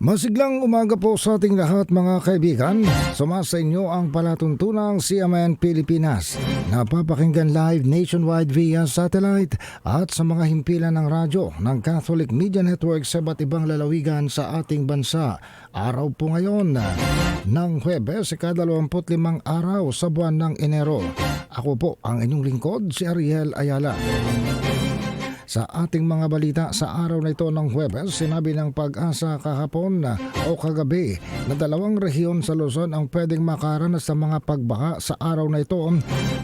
Masiglang umaga po sa ating lahat mga kaibigan. Sumasa inyo ang palatuntunang CMN Pilipinas. Napapakinggan live nationwide via satellite at sa mga himpilan ng radyo ng Catholic Media Network sa iba't ibang lalawigan sa ating bansa. Araw po ngayon ng Huwebes, ikadalawamput-limang araw sa buwan ng Enero. Ako po ang inyong lingkod, si Ariel Ayala. Sa ating mga balita sa araw na ito ng Huwebes, sinabi ng pag-asa kahapon na o kagabi na dalawang rehiyon sa Luzon ang pwedeng makaranas sa mga pagbaha sa araw na ito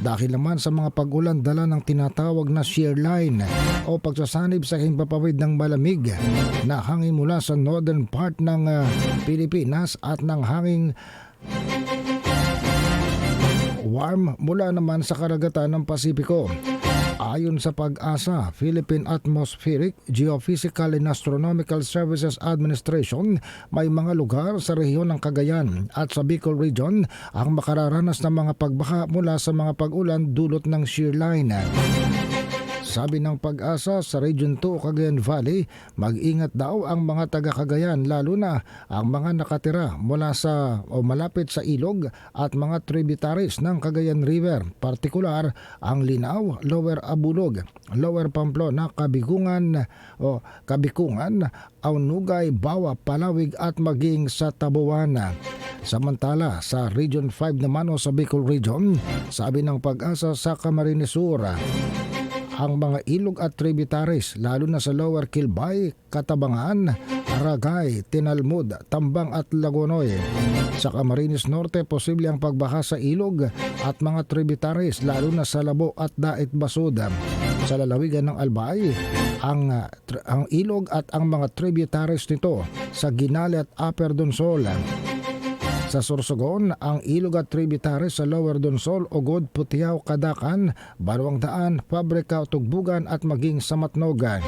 dahil naman sa mga pag-ulan dala ng tinatawag na shear line o pagsasanib sa himpapawid ng malamig na hangin mula sa northern part ng ah, Pilipinas at ng hanging warm mula naman sa karagatan ng Pasipiko. Ayon sa pag-asa, Philippine Atmospheric, Geophysical and Astronomical Services Administration, may mga lugar sa rehiyon ng Cagayan at sa Bicol Region ang makararanas ng mga pagbaha mula sa mga pag-ulan dulot ng shear line. Sabi ng pag-asa sa Region 2 Cagayan Valley, mag-ingat daw ang mga taga Cagayan lalo na ang mga nakatira mula sa o malapit sa ilog at mga tributaries ng Cagayan River, partikular ang Linaw, Lower Abulog, Lower Pamplona, Kabigungan o Kabikungan, Aunugay, Bawa, Palawig at maging sa Tabuan. Samantala, sa Region 5 naman o sa Bicol Region, sabi ng pag-asa sa Camarines Sur, ang mga ilog at tributaries lalo na sa Lower Kilbay, Katabangan, Aragay, Tinalmud, Tambang at Lagonoy. Sa Camarines Norte, posible ang pagbaha sa ilog at mga tributaries lalo na sa Labo at Dait Basud. Sa lalawigan ng Albay, ang, ang ilog at ang mga tributaries nito sa Ginale at Upper Donsol. Sa Sorsogon, ang ilog at tributaries sa Lower Donsol, Ugod, Putiyaw, Kadakan, Barwang Daan, Pabrika, Tugbugan at maging sa Matnogan.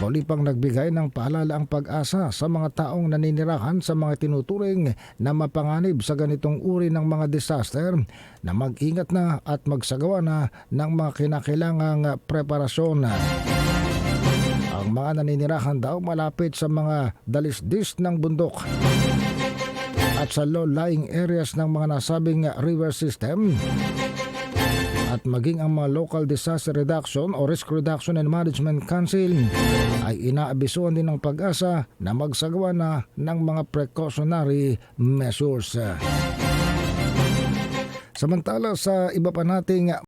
Muli pang nagbigay ng paalala ang pag-asa sa mga taong naninirahan sa mga tinuturing na mapanganib sa ganitong uri ng mga disaster na mag-ingat na at magsagawa na ng mga kinakailangang preparasyon. Ang mga naninirahan daw malapit sa mga dalisdis ng bundok at sa low-lying areas ng mga nasabing river system at maging ang mga local disaster reduction o risk reduction and management council ay inaabisuan din ng pag-asa na magsagawa na ng mga precautionary measures. Samantala sa iba pa nating